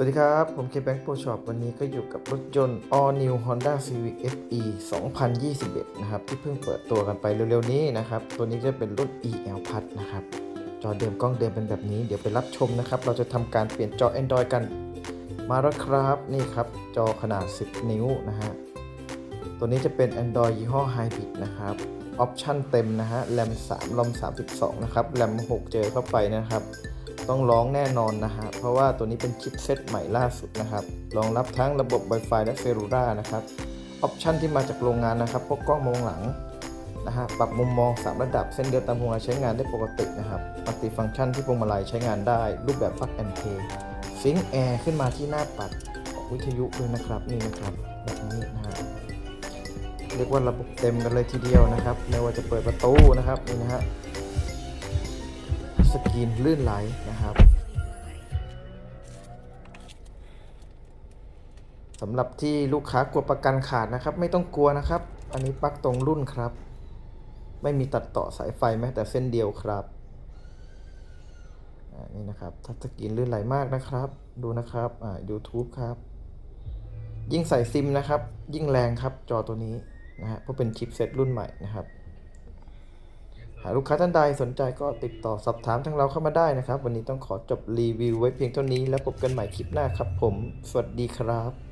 สวัสดีครับ ผมเคแบงค์โปรช็อปวันนี้ก็อยู่กับรถยนต์ All New Honda Civic FE 2021 นะครับ ที่เพิ่งเปิดตัวกันไปเร็วๆนี้นะครับ ตัวนี้จะเป็นรุ่น EL Plus นะครับ จอเดิมกล้องเดิมเป็นแบบนี้ เดี๋ยวไปรับชมนะครับ เราจะทำการเปลี่ยนจอ Android กัน มาแล้วครับ นี่ครับ จอขนาด 10 นิ้วนะฮะ ตัวนี้จะเป็น Android ยี่ห้อ Hybrid นะครับ ออปชั่นเต็มนะฮะ แรม 3 รอม 32 นะครับ แรม 6 เจอเข้าไปนะครับ ต้องร้องแน่นอนนะฮะ เพราะว่าตัวนี้เป็นชิปเซตใหม่ล่าสุดนะครับ รองรับทั้งระบบ Wi-Fi และ Cellular นะครับ ออปชันที่มาจากโรงงานนะครับ พวกกล้องมองหลังนะฮะ ปรับมุมมอง 3 ระดับ เส้นเดียวตามพวงมาลัยใช้งานได้ปกตินะครับมัลติฟังก์ชันที่พวงมาลัยใช้งานได้ รูปแบบ Plug and Play ซิงแอร์ขึ้นมาที่หน้าปัดออกวิทยุด้วยนะครับนี่นะครับแบบนี้นะฮะเรียกว่าระบบเต็มกันเลยทีเดียวนะครับ ไม่ว่าจะเปิดประตูนะครับนี่นะฮะ สกรีนลื่นไหลนะครับสำหรับที่ลูกค้ากลัวประกันขาดนะครับ ไม่ต้องกลัวนะครับ อันนี้ปลั๊กตรงรุ่นครับ ไม่มีตัดต่อสายไฟแม้แต่เส้นเดียวครับนี่นะครับทัชสกรีนลื่นไหลมากนะครับ ดูนะครับอ่า YouTube ครับ ยิ่งใส่ซิมนะครับ ยิ่งแรงครับจอตัวนี้นะฮะเพราะเป็นชิปเซตรุ่นใหม่นะครับ หากลูกค้าท่านใดสนใจก็ติดต่อสอบถามทางเราเข้ามาได้นะครับ วันนี้ต้องขอจบรีวิวไว้เพียงเท่านี้แล้วพบกันใหม่คลิปหน้าครับผม สวัสดีครับ